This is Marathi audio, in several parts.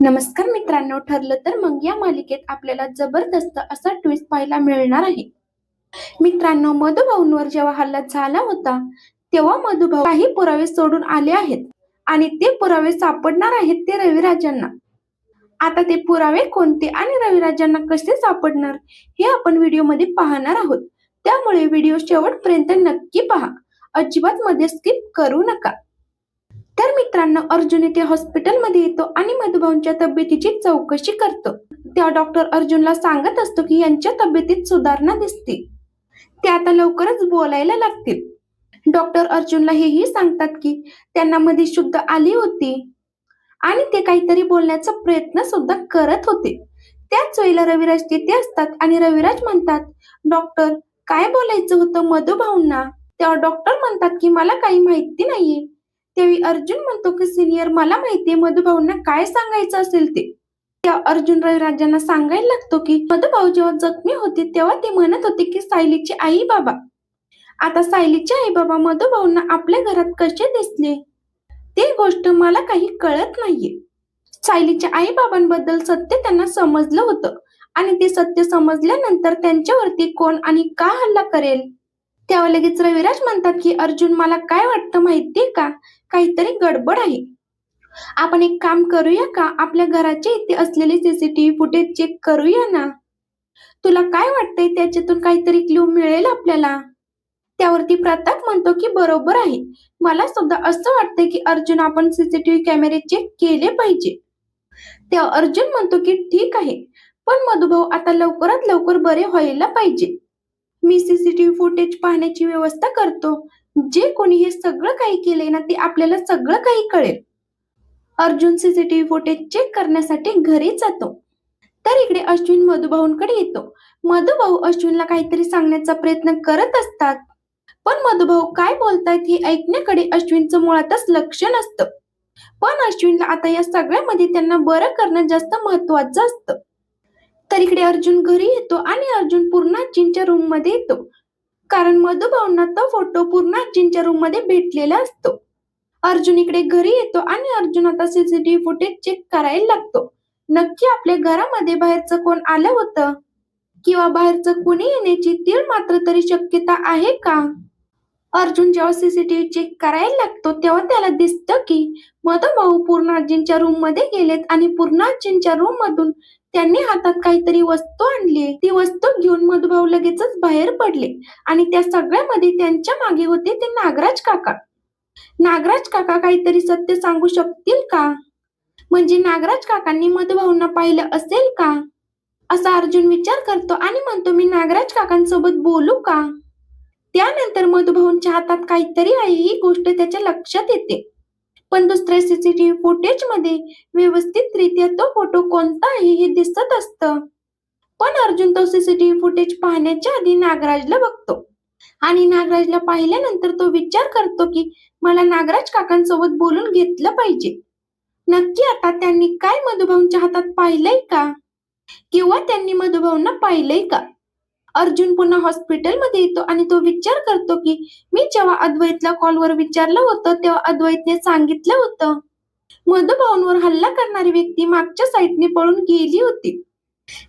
नमस्कार मित्रांनो ठरलं तर मग या मालिकेत आपल्याला जबरदस्त असा ट्विस्ट पाहायला मिळणार आहे. मित्रांनो मधुभाऊंवर जेव्हा हल्ला झाला होता तेव्हा मधुभाऊ काही पुरावे सोडून आले आहेत आणि ते पुरावे सापडणार आहेत ते रविराजांना. आता ते पुरावे कोणते आणि रविराजांना कसे सापडणार हे आपण व्हिडिओमध्ये पाहणार आहोत. त्यामुळे व्हिडिओ शेवटपर्यंत नक्की पहा. अजिबात मध्ये स्किप करू नका. तर मित्रांनो अर्जुन येथे हॉस्पिटलमध्ये येतो आणि मधुभाऊंच्या तब्येतीची चौकशी करतो. तेव्हा डॉक्टर अर्जुनला सांगत असतो की यांच्या तब्येतीत सुधारणा दिसते. ते आता लवकरच बोलायला लागतील. डॉक्टर अर्जुनला हेही सांगतात की त्यांना मध्ये शुद्ध आली होती. आणि ते काहीतरी बोलण्याचा प्रयत्न सुद्धा करत होते. त्याच वेळेला रविराज तिथे असतात आणि रविराज म्हणतात डॉक्टर काय बोलायचं होतं मधुभाऊंना? तेव्हा डॉक्टर म्हणतात की मला काही माहिती नाहीये. त्यावेळी अर्जुन म्हणतो की सिनियर मला माहितीये मधुभाऊंना काय सांगायचं असेल ते? त्या अर्जुन रविराजांना सांगायला लागतो की मधुभाऊ जेव्हा जखमी होते तेव्हा ते म्हणत होते की सायलीचे आई बाबा. आता सायलीचे आई बाबा मधुभाऊंना आपल्या घरात कसे दिसले? ते गोष्ट मला काही कळत नाहीये. सायलीच्या आई बाबांबद्दल सत्य त्यांना समजलं होतं आणि ते सत्य समजल्यानंतर त्यांच्यावरती कोण आणि का हल्ला करेल? तेव्हा लगेच रविराज म्हणतात की अर्जुन मला काय वाटतं माहितीये का? काहीतरी गडबड आहे. आपण एक काम करूया का? आपल्या घराच्या इथे असलेले सीसीटीव्ही फुटेज चेक करूया ना? तुला काय वाटतंय त्याच्यातून काहीतरी क्ल्यू मिळेल आपल्याला? त्यावरती प्रताप म्हणतो की बरोबर आहे. मला सुद्धा असं वाटतंय की अर्जुन आपण सीसीटीव्ही कॅमेरे चेक केले पाहिजे. तेव्हा अर्जुन म्हणतो की ठीक आहे. पण मधुभाऊ आता लवकरात लवकर बरे व्हायला पाहिजे. मी सीसीटीव्ही फुटेज पाहण्याची व्यवस्था करतो. जे कोणी हे सगळं काही केलंय ना ते आपल्याला सगळं काही कळेल. अर्जुन सीसीटीव्ही फुटेज चेक करण्यासाठी घरी जातो. तर इकडे अश्विन मधुभाऊंकडे येतो. मधुभाऊ अश्विनला काहीतरी सांगण्याचा प्रयत्न करत असतात. पण मधुभाऊ काय बोलतायत हे ऐकण्याकडे अश्विनचं मुळातच लक्ष नसतं. पण अश्विनला आता या सगळ्यामध्ये त्यांना बरं करणं जास्त महत्वाचं असतं. तर इकडे अर्जुन घरी येतो आणि अर्जुन पूर्णाजींच्या रूममध्ये येतो. कारण मधुभावना तो फोटो पूर्णाजींच्या रूममध्ये भेटलेला असतो. अर्जुन इकडे घरी येतो आणि अर्जुन आता सीसीटीव्ही फुटेज चेक करायला लागतो. नक्की आपल्या घरामध्ये बाहेरचं कोण आलं होतं? किंवा बाहेरचं कोणी येण्याची तीळ मात्र तरी शक्यता आहे का? अर्जुन जेव्हा सीसीटीव्ही चेक करायला लागतो तेव्हा त्याला दिसतं की मधुभाऊ पूर्णाजींच्या रूममध्ये गेलेत आणि पूर्णाजींच्या रूम मधून त्यांनी हातात काहीतरी वस्तू आणली ती वस्तू घेऊन मधुभाऊ लगेचच बाहेर पडले आणि त्या सगळ्यामध्ये त्यांच्या मागे होते ते नागराज काका. नागराज काका काहीतरी सत्य सांगू शकतील का? म्हणजे नागराज काकांनी मधुभाऊंना पाहिलं असेल का? असा अर्जुन विचार करतो आणि म्हणतो मी नागराज काकांसोबत बोलू का? त्यानंतर मधुभाऊंच्या हातात काहीतरी आहे ही गोष्ट त्याच्या लक्षात येते. पण दुसऱ्या सीसीटीव्ही फुटेजमध्ये व्यवस्थितरित्या तो फोटो कोणता आहे हे दिसत असतं. पण अर्जुन तो सीसीटीव्ही फुटेज पाहण्याच्या आधी नागराजला बघतो. आणि नागराजला पाहिल्यानंतर तो विचार करतो की मला नागराज काकांसोबत बोलून घेतलं पाहिजे. नक्की आता त्यांनी काय मधुभाऊंच्या हातात पाहिलंय का? किंवा त्यांनी मधुभाऊंना पाहिलंय का? अर्जुन पुन्हा हॉस्पिटलमध्ये येतो आणि तो विचार करतो की मी जेव्हा अद्वैतला कॉलवर विचारलं होतं तेव्हा अद्वैतने सांगितलं होतं. मधुभाऊंवर हल्ला करणारी व्यक्ती मागच्या साईडने पळून गेली होती.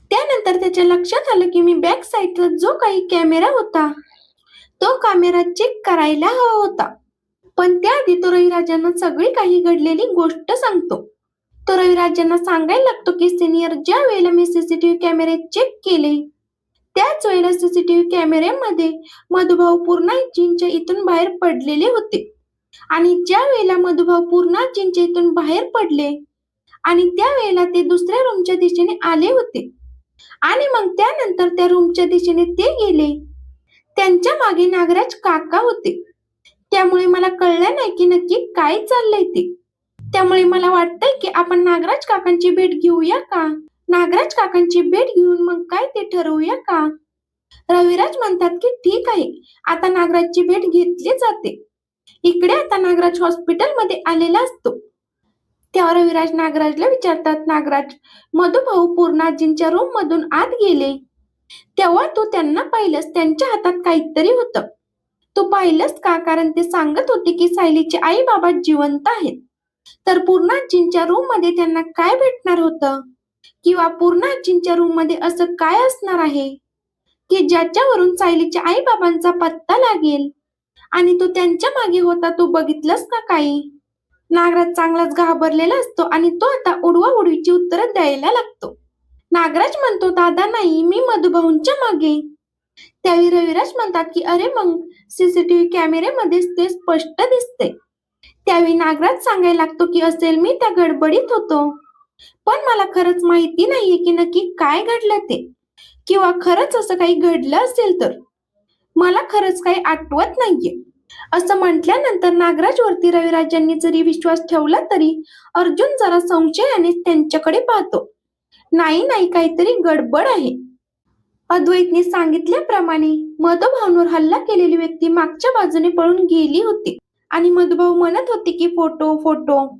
त्यानंतर त्याच्या लक्षात आलं की मी बॅक साईडला जो काही कॅमेरा होता तो कॅमेरा चेक करायला हवा होता. पण त्याआधी तो रविराजांना सगळी काही घडलेली गोष्ट सांगतो. तो रविराजांना सांगायला लागतो की सिनियर ज्या वेळेला मी सीसीटीव्ही कॅमेरे चेक केले त्याच वेळेला सीसीटीव्ही कॅमेऱ्यामध्ये मधुभाऊ पूर्णाजींच्या इथून बाहेर पडलेले होते. आणि ज्या वेळेला मधुभाऊ पूर्णाजींच्या इथून बाहेर पडले आणि त्या वेळेला ते दुसऱ्या रूमच्या दिशेने आले होते. आणि मग त्यानंतर त्या रूमच्या दिशेने ते गेले. त्यांच्या मागे नागराज काका होते. त्यामुळे मला कळलं नाही की नक्की काय चाललंय ते. त्यामुळे मला वाटतंय की आपण नागराज काकांची भेट घेऊया का? नागराज काकांची भेट घेऊन मग काय ते ठरवूया का? रविराज म्हणतात की ठीक आहे आता नागराजची भेट घेतली जाते. इकडे आता नागराज हॉस्पिटलमध्ये आलेला असतो. तेव्हा रविराज नागराजला विचारतात नागराज मधुभाऊ पूर्णाजींच्या रूम मधून आत गेले. तेव्हा तू त्यांना पाहिलंस त्यांच्या हातात काहीतरी होतं. तू पाहिलंस का? कारण ते सांगत होते की सायलीचे आई बाबा जिवंत आहेत. तर पूर्णाजींच्या रूममध्ये त्यांना काय भेटणार होतं? किंवा पूर्णाजींच्या रूममध्ये असं काय असणार आहे? की ज्याच्यावरून सायलीच्या आई बाबांचा पत्ता लागेल? आणि तो त्यांच्या मागे होता तू बघितलंस ना काही? नागराज चांगलाच घाबरलेला असतो आणि तो आता उडवा उडवीची उत्तरं द्यायला लागतो. नागराज म्हणतो दादा नाही मी मधुभाऊंच्या मागे. त्यावेळी रविराज म्हणतात की अरे मग सीसीटीव्ही कॅमेरेमध्येच ते स्पष्ट दिसते त्यावेळी नागराज सांगायला लागतो की असेल मी त्या गडबडीत होतो. पण मला खरंच माहिती नाहीये की नक्की काय घडलं ते. किंवा खरंच असं काही घडलं असेल तर? मला खरंच काही आठवत नाहीये. असं म्हटल्यानंतर नागराजवरती रविराजांनी जरी विश्वास ठेवला तरी अर्जुन जरा संशयाने त्यांच्याकडे पाहतो. नाही नाही काहीतरी गडबड आहे. अद्वैतने सांगितल्याप्रमाणे मधुभाऊंवर हल्ला केलेली व्यक्ती मागच्या बाजूने पळून गेली होती. आणि मधुभाऊ म्हणत होते की फोटो फोटो.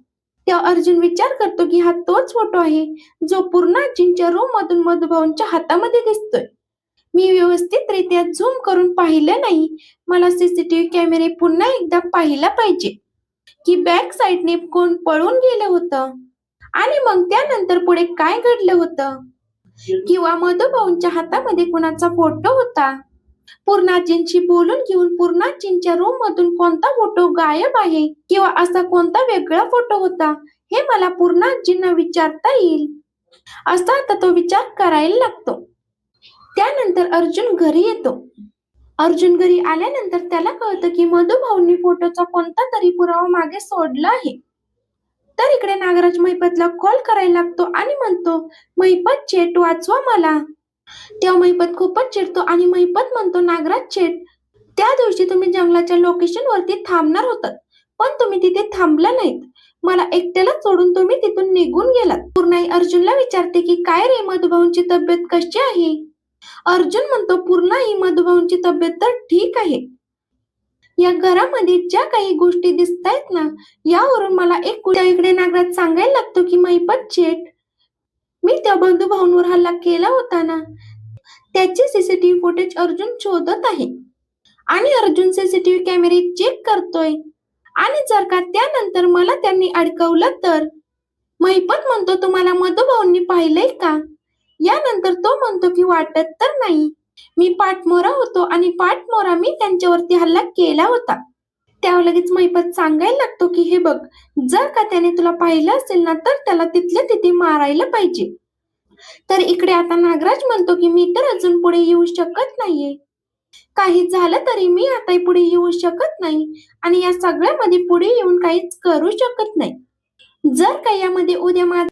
तेव्हा अर्जुन विचार करतो की हा तोच फोटो आहे जो पूर्णाजींच्या रूम मधून मधुभाऊंच्या हातामध्ये दिसतोय. मी व्यवस्थितरित्या झूम करून पाहिलं नाही. मला सीसीटीव्ही कॅमेरे पुन्हा एकदा पाहिला पाहिजे. की बॅक साईडने कोण पळून गेलं होतं? आणि मग त्यानंतर पुढे काय घडलं होतं? किंवा मधुभाऊंच्या हातामध्ये कुणाचा फोटो होता? पूर्णाजींशी बोलून घेऊन पूर्णाजींच्या रूम मधून कोणता फोटो गायब आहे? किंवा असा कोणता वेगळा फोटो होता? हे मला पूर्णाजींना विचारता येईल. असा आता तो विचार करायला लागतो. त्यानंतर अर्जुन घरी येतो. अर्जुन घरी आल्यानंतर त्याला कळतं की मधुभाऊंनी फोटोचा कोणता तरी पुरावा मागे सोडला आहे. तर इकडे नागराज महिपतला कॉल करायला लागतो आणि म्हणतो महिपत चेट वाचवा मला. तेव्हा महिपत खूपच चिडतो आणि महिपत म्हणतो नागराज चेट त्या दिवशी तुम्ही जंगलाच्या लोकेशन वरती थांबणार होतात पण तुम्ही तिथे थांबला नाहीत. मला एकट्याला सोडून तुम्ही तिथून निघून गेलात. पूर्णाई अर्जुनला विचारते की काय रे मधुभाऊंची तब्येत कशी आहे? अर्जुन म्हणतो पूर्णाई मधुभाऊंची तब्येत तर ठीक आहे. या घरामध्ये ज्या काही गोष्टी दिसतायत ना यावरून मला एक गोष्ट इकडे नागराज सांगायला लागतो की महिपत चेट मी त्या बंधू भाऊंवर हल्ला केला होता ना? त्याचे सीसीटीव्ही फुटेज अर्जुन शोधत आहे. आणि अर्जुन सीसीटीव्ही कॅमेरे चेक करतोय. आणि जर का त्यानंतर मला त्यांनी अडकवलं तर? महिपत म्हणतो तुम्हाला मधुभाऊंनी पाहिलंय का? यानंतर तो म्हणतो की वाटत तर नाही. मी पाठमोरा होतो आणि पाठमोरा मी त्यांच्यावरती हल्ला केला होता. त्यावर लगेच महिपत सांगायला लागतो की हे बघ जर का त्याने तुला पाहिलं असेल ना तर त्याला तिथल्या तिथे मारायला पाहिजे. तर इकडे आता नागराज म्हणतो की मी तर अजून पुढे येऊ शकत नाहीये. काही झालं तरी मी आता पुढे येऊ शकत नाही आणि या सगळ्यामध्ये पुढे येऊन काहीच करू शकत नाही. जर का यामध्ये उद्या माझा